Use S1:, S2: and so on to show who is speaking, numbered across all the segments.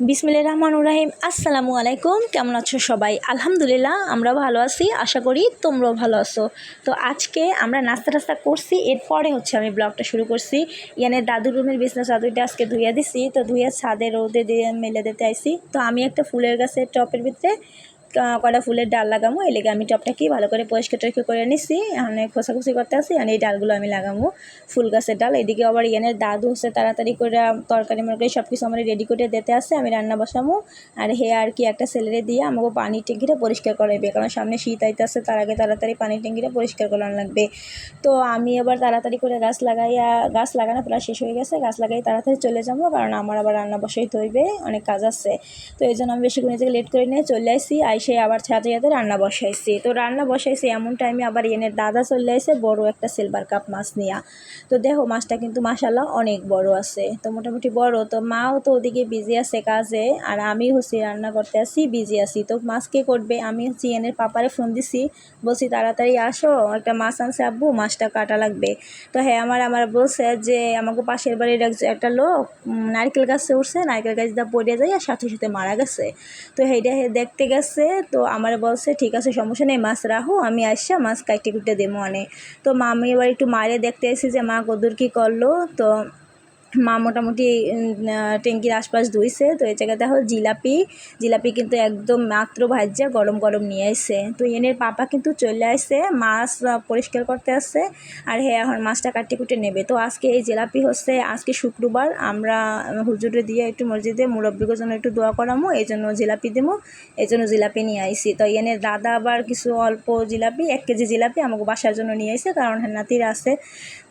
S1: বিসমিল্লা রহমান রাহিম। আসসালামু আলাইকুম। কেমন আছো সবাই? আলহামদুলিল্লাহ, আমরা ভালো আছি। আশা করি তোমরাও ভালো আছো। তো আজকে আমরা নাস্তা টাস্তা করছি। এরপরে হচ্ছে আমি ব্লগটা শুরু করছি। ইয়ানে দাদুর রুমের বিছনা চাদরটা আজকে ধুইয়া দিছি। তো ধুইয়া ছাদে রোদে দিয়ে মেলে দিতে আইছি। তো আমি একটা ফুলের গাছের টপের ভিতরে কটা ফুলের ডাল লাগামো? এই লেগে আমি টপটাকে ভালো করে পরিষ্কার টরিষ্কার করে নিছি, এখানে খোসাখুসি করতে আসি আর এই ডালগুলো আমি লাগামো, ফুল গাছের ডাল। এদিকে আবার ইয়ানের দাদু হচ্ছে তাড়াতাড়ি করে তরকারি মরকারি সব কিছু আমার রেডি করে দিতে আসে আমি রান্না বসামো। আর হে আর কি একটা ছেলেরে দিয়ে আমাকে পানির ট্যাঙ্কিটা পরিষ্কার করাবে কারণ সামনে শীত আইতে আসছে তার আগে তাড়াতাড়ি পানির ট্যাঙ্কিটা পরিষ্কার করানো লাগবে। তো আমি আবার তাড়াতাড়ি করে গাছ লাগাইয়া, গাছ লাগানো প্রায় শেষ হয়ে গেছে, গাছ লাগাই তাড়াতাড়ি চলে যাব কারণ আমার আবার রান্না বসাইতে হইবে অনেক কাজ আছে। তো এই জন্য আমি বেশি করে থেকে লেট করে নিয়ে চলে আসি আইসে আবার ছাদে ছাদে রান্না বসাইছি। তো রান্না বসাইছি, এমন টাইমে আবার এনের দাদা চলে আসে, বড় একটা সিলভার কাপ মাছ নিয়া। তো দেখো, মাছটা কিন্তু মাসাল্লাহ অনেক বড় আছে। তো মোটামুটি বড়, তো মাও তো ওদিকে বিজি আছে কাজে, আর আমি হচ্ছি রান্না করতে আসি বিজি আছি। তো মাছ কে করবে? আমি হচ্ছি এনের পাপারে ফোন দিছি, বলছি, তাড়াতাড়ি আসো, একটা মাছ আনছে আব্বু, মাছটা কাটা লাগবে। তো হ্যাঁ আমার আমার বলছে যে, আমাকে পাশের বাড়ির এক- একটা লোক নারকেল গাছে উঠছে নারকেল গাছ গাছটা পড়ে যায় আর সাথে সাথে মারা গেছে। তো সেইটা দেখতে গেছে তো আমার বলছে, ঠিক আছে, সমস্যা নেই, মাছ রাখো আমি আসছি মাছ কাইটে কুটে দেবো অনেক তো মা আমি এবার একটু মারে দেখতে এসেছি যে, মা কদুর কী করল? তো মা মোটামুটি ট্যাঙ্কির আশপাশ ধুইছে। তো এই জায়গায় দেখো জিলাপি। জিলাপি কিন্তু একদম মাত্র ভাজ্যা গরম গরম নিয়ে আসছে তো এনের পাপা কিন্তু চলে আসছে মাছ পরিষ্কার করতে আসছে। আর হ্যাঁ এখন মাছটা কাটি কুটে নেবে। তো আজকে এই জিলাপি হচ্ছে, আজকে শুক্রবার। আমরা হুজুরে দিয়ে একটু মসজিদে মুরব্বীর জন্য একটু দোয়া করামো, এই জন্য জিলাপি দেবো এই জন্য জিলাপি নিয়ে আইসি তো এনের দাদা আবার কিছু অল্প জিলাপি, এক কেজি জিলাপি আমাকে বাসার জন্য নিয়ে আইসে কারণ হ্যাঁ নাতির আছে,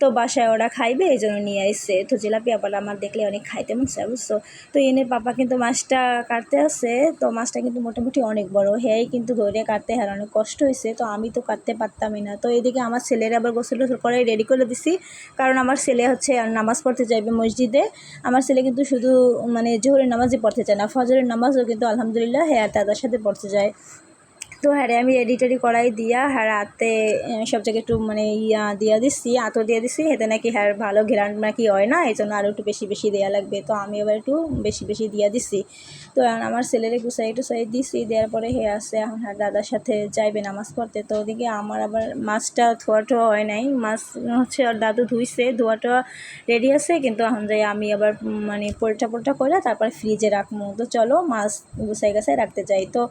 S1: তো বাসায় ওরা খাইবে, এই জন্য নিয়ে আইসে তো জিলাপি আবার আমার দেখলে অনেক খাইতে মন চায় বুঝছ? তো এনে পাপা কিন্তু মাছটা কাটতে আসে তো মাছটা কিন্তু মোটামুটি অনেক বড়। হ্যাঁ কিন্তু ধরে কাটতে হ্যাঁ অনেক কষ্ট হয়েছে তো আমি তো কাটতে পারতামই না। তো এদিকে আমার ছেলেরা আবার গোসল টোসল করে রেডি করে দিছি, কারণ আমার ছেলে হচ্ছে নামাজ পড়তে যাইবে মসজিদে। আমার ছেলে কিন্তু শুধু মানে জোহরের নামাজই পড়তে চায় না, ফজরের নামাজও কিন্তু আলহামদুলিল্লাহ হ্যাঁ দাদার সাথে পড়তে যায়। তো হ্যাঁ আমি রেডি টেডি করাই দিয়া হ্যাঁ আহ, সব জায়গায় একটু মানে ইয়া দিয়া দিচ্ছি আতো দিয়ে দিচ্ছি এতে নাকি হ্যাঁ ভালো ঘেরান নাকি হয় না এই জন্য আরও একটু বেশি বেশি দেওয়া লাগবে তো আমি এবার একটু বেশি বেশি দিয়া দিচ্ছি তো আমার ছেলেরে গুছাই টুসাই দিছি দেওয়ার পরে হে আসে এখন হ্যাঁ দাদার সাথে যাইবে নামাজ পড়তে তো ওদিকে আমার আবার মাছটা ধোয়া টোয়া হয় নাই মাছ হচ্ছে ওর দাদু ধুইছে ধোয়া টোয়া রেডি আছে কিন্তু এখন যাই আমি আবার মানে পোল্টা পোল্টা করে তারপর ফ্রিজে রাখব তো চলো মাছ গুছাই গাছাই রাখতে যাই তো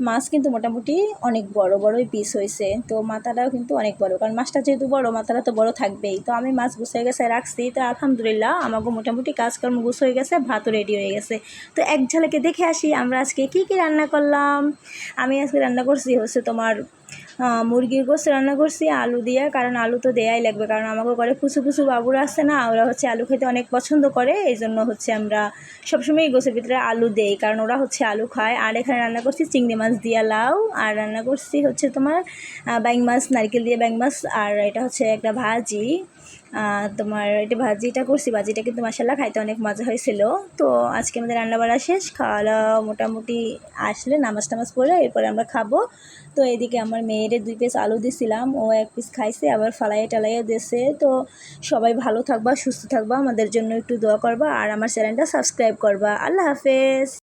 S1: মাছ কিন্তু মোটামুটি অনেক বড় বড়ই পিস হয়েছে। তো মাথাটাও কিন্তু অনেক বড়। কারণ মাছটা যেহেতু বড়, মাথাটা তো বড় থাকবেই। তো আমি মাছ গুছাই গেছে, রাখছি। তো আলহামদুলিল্লাহ আমাকে মোটামুটি কাজকর্ম গুছ হয়ে গেছে, ভাতও রেডি হয়ে গেছে। তো এক ঝালেকে দেখে আসি, আমরা আজকে কি কি রান্না করলাম? আমি আজকে রান্না করছি হচ্ছে তোমার মুরগির গোস্ত রান্না করছি, আলু দিয়ে, কারণ আলু তো দেয়াই লাগবে, কারণ আমাকে ঘরে ফুসু ফুসু বাবুরা আসছে না, ওরা হচ্ছে আলু খেতে অনেক পছন্দ করে এই জন্য হচ্ছে আমরা সবসময় এই গোসের ভিতরে আলু দেই, কারণ ওরা হচ্ছে আলু খায়। আর এখানে রান্না করছি চিংড়ি মাছ দিয়ে লাউ, আর রান্না করছি হচ্ছে তোমার ব্যাং মাছ, নারকেল দিয়ে ব্যাং মাছ, আর এটা হচ্ছে একটা ভাজি। তোমার এটা ভাজিটা করছি, ভাজিটা কিন্তু মাসাল্লাহ খাইতে অনেক মজা হয়েছিল। তো আজকে আমাদের রান্নাবাড়া শেষ খাওয়া দাওয়া মোটামুটি আসলে নামাজ টামাজ পড়ে এরপরে আমরা খাব। তো এদিকে আমার মেয়ের দুই পিস আলু দিছিলাম, ও এক পিস খাইছে, আবার ফালাইয়ে টালাইয়ে দিয়েছে। তো সবাই ভালো থাকবা, সুস্থ থাকবা, আমাদের জন্য একটু দোয়া করবা, আর আমার চ্যানেলটা সাবস্ক্রাইব করবা। আল্লাহ হাফেজ।